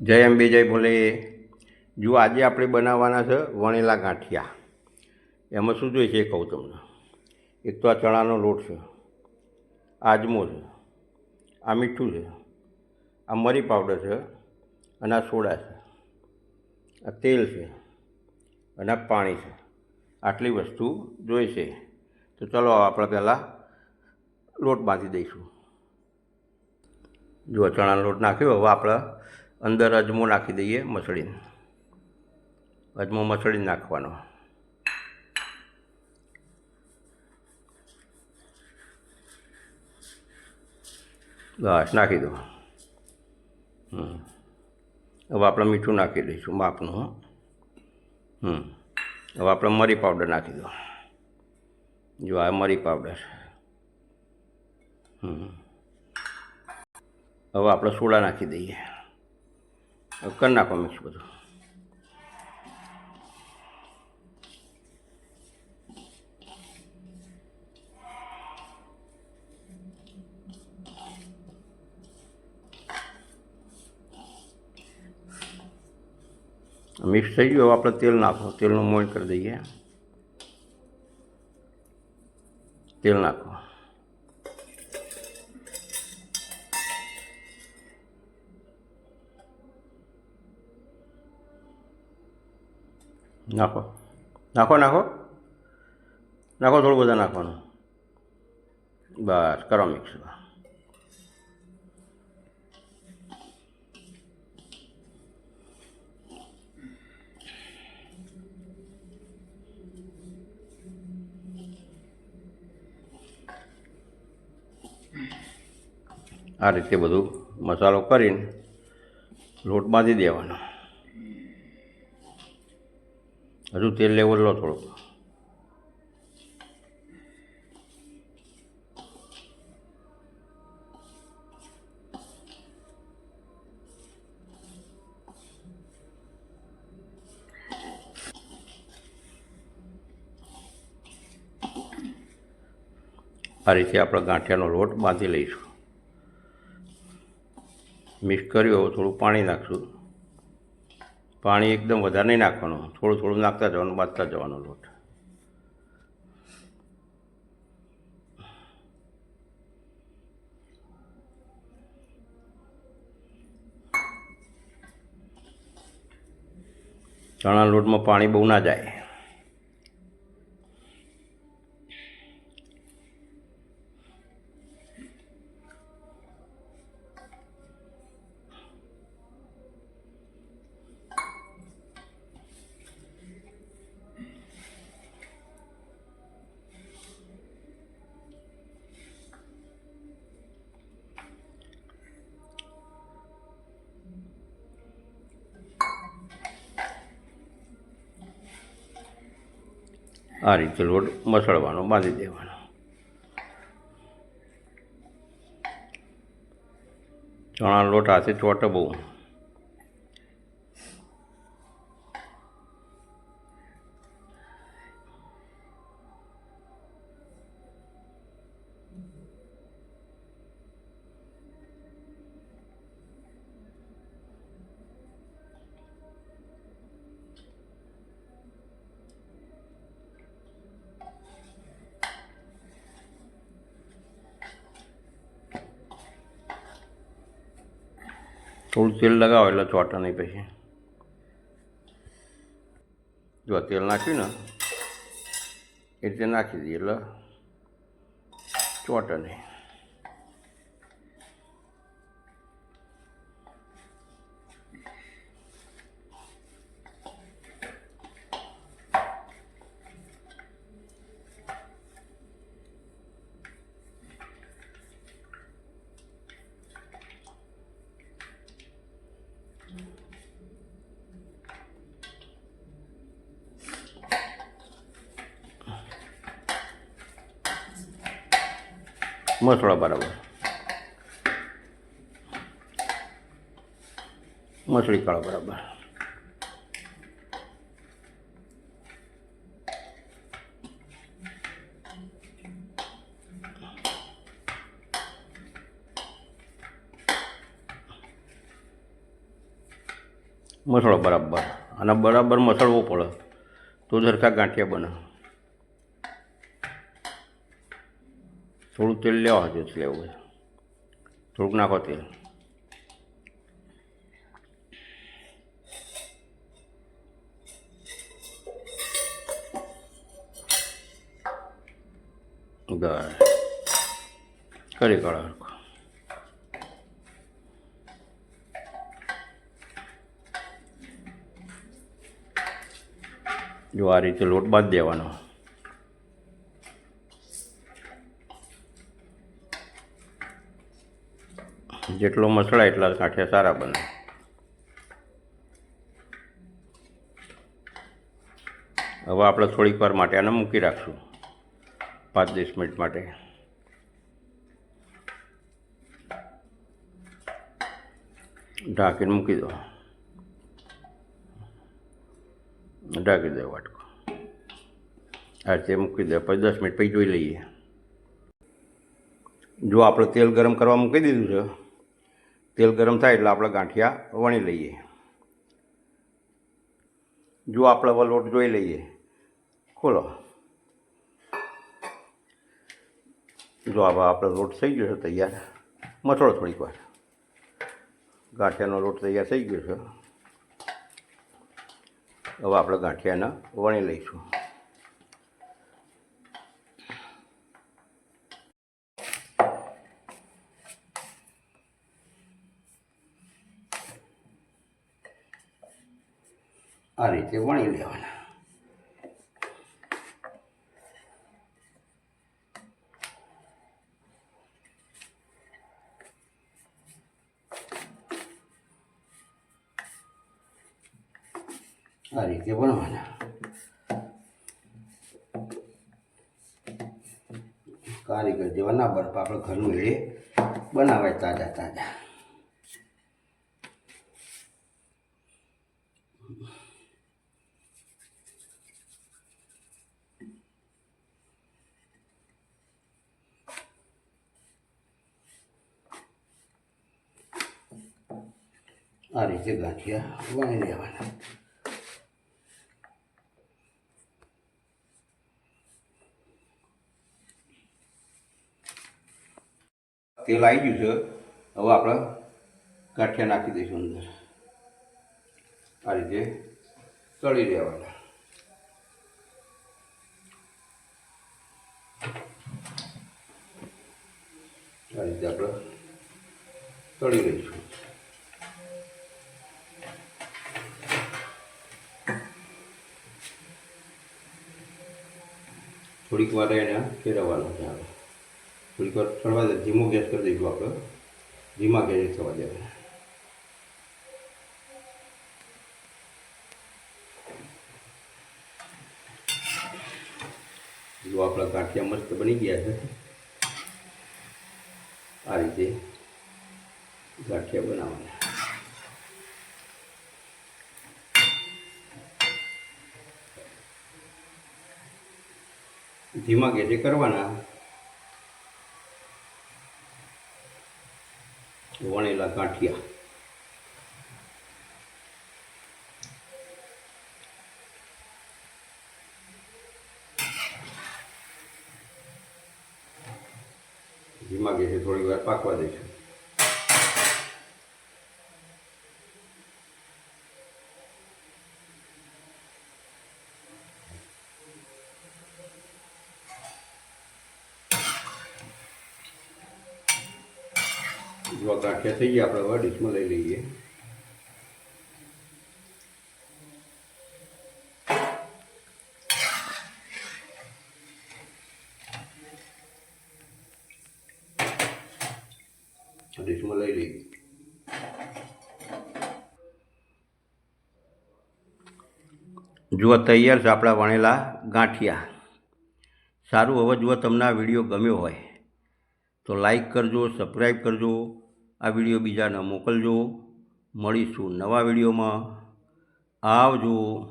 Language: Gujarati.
જય અંબે જય ભોલે. જો આજે આપણે બનાવવાના છે વણેલા ગાંઠિયા. એમાં શું જોઈએ છે એ કહું તમને. એક તો આ ચણાનો લોટ છે, આજમો છે, આ મીઠું છે, આ મરી પાવડર છે, અને આ સોડા છે, આ તેલ છે, અને આ પાણી છે. આટલી વસ્તુ જોઈશે તો ચલો આપણે પહેલાં લોટ બાંધી દઈશું. જો ચણાનો લોટ નાખ્યો. હવે આપણે અંદર અજમો નાખી દઈએ મસળીને. અજમો મસળીને નાખવાનો. બસ, નાખી દો. હવે આપણે મીઠું નાખી દઈશું, માપનું. હમ. હવે આપણે મરી પાવડર નાખી દો. જો આ મરી પાવડર. હમ. હવે આપણે સોડા નાખી દઈએ. કરી નાખો મિક્સ બધું. મિક્સ થઈ ગયું આપણે તેલ નાખો. તેલનું મોઈન કરી દઈએ. તેલ નાખો. નાખો. નાખો નાખો. નાખો થોડું બધા નાખવાનું. બસ, કરો મિક્સ. આ રીતે બધું મસાલો કરીને લોટ બાંધી દેવાનો. હજુ તેલ લેવલ લો થોડુંક. આ રીતે આપણે ગાંઠિયાનો લોટ બાંધી લઈશું. મિક્સ કર્યો થોડું પાણી નાખશું. પાણી એકદમ વધારે નહીં નાખવાનું. થોડું થોડું નાખતા જવાનું, બાંધતા જવાનો લોટ. ચણા લોટમાં પાણી બહુ ના જાય. આ રીતે લોટ મસળવાનો બાંધી દેવાનો. ચણા લોટ હાથે ચોટે બહુ થોડું તેલ લગાવો એટલે ચોટે નહીં પછી જો તેલ નાખ્યું ને, એ રીતે નાખી દઈએ એટલે ચોટે નહીં. મસળો બરાબર. મસળી કાળો બરાબર. મસળો બરાબર. અને બરાબર મસળવો પડે. તો સરખા ગાંઠિયા બને. થોડું તેલ લેવા છે લેવું હોય થોડુંક નાખો તેલ. કરી કાઢો. જો આ રીતે લોટ બાંધ દેવાનો. જેટલો મસળાય એટલા ગાંઠિયા સારા બને. હવે આપણે થોડીક વાર માટે આને મૂકી રાખશું. પાંચ દસ મિનિટ માટે. ઢાંકીને મૂકી દો. ઢાંકી દો વાટકો. આ રીતે મૂકી દો. પછી દસ મિનિટ પછી જોઈ લઈએ. જો આપણે તેલ ગરમ કરવા મૂકી દીધું છે તેલ ગરમ થાય એટલે આપણે ગાંઠિયા વણી લઈએ. જો આપણે હવે લોટ જોઈ લઈએ. ખોલો. જો હવે આપણો લોટ થઈ ગયો છે તૈયાર. મથોડો થોડીક વાર. ગાંઠિયાનો લોટ તૈયાર થઈ ગયો છે. હવે આપણે ગાંઠિયાના વણી લઈશું. આ રીતે વણી લેવાના. આ રીતે વણવાના. કારીગર જેવા ના બરફ આપણે ઘરનું એ બનાવાય તાજા તાજા. આ રીતે ગાંઠિયા વણી લેવાના. તેલ આવી ગયું છે. હવે આપણે ગાંઠિયા નાખી દઈશું અંદર. આ રીતે તળી લેવાના. આ રીતે આપણે તળી લઈશું. થોડીક વાર એને ફેરવવાનું છે આપણે થોડીક વાર ચડવા દે, ધીમો ગેસ કરી દઈશું આપણે. ધીમા ગેસ થવા દેવાના જો આપણા ગાંઠિયા મસ્ત બની ગયા છે. આ રીતે ગાંઠિયા બનાવવાના. ધીમા ગેસે કરવાના. વણેલા ગાંઠિયા. ધીમા ગેસે થોડી વાર પાકવા દઈશું. જો ગાંઠિયા થઈ ગયા, આપણે હવે લઈ લઈએ. ડીશમાં લઈ લઈએ. જુઓ, તૈયાર છે આપણા વણેલા ગાંઠિયા. સારું, હવે જુઓ, તમને આ વીડિયો ગમ્યો હોય તો લાઈક કરજો સબસ્ક્રાઈબ કરજો. આ વીડિયો બીજાને મોકલજો. મળીશું નવા વિડીયોમાં. આવજો.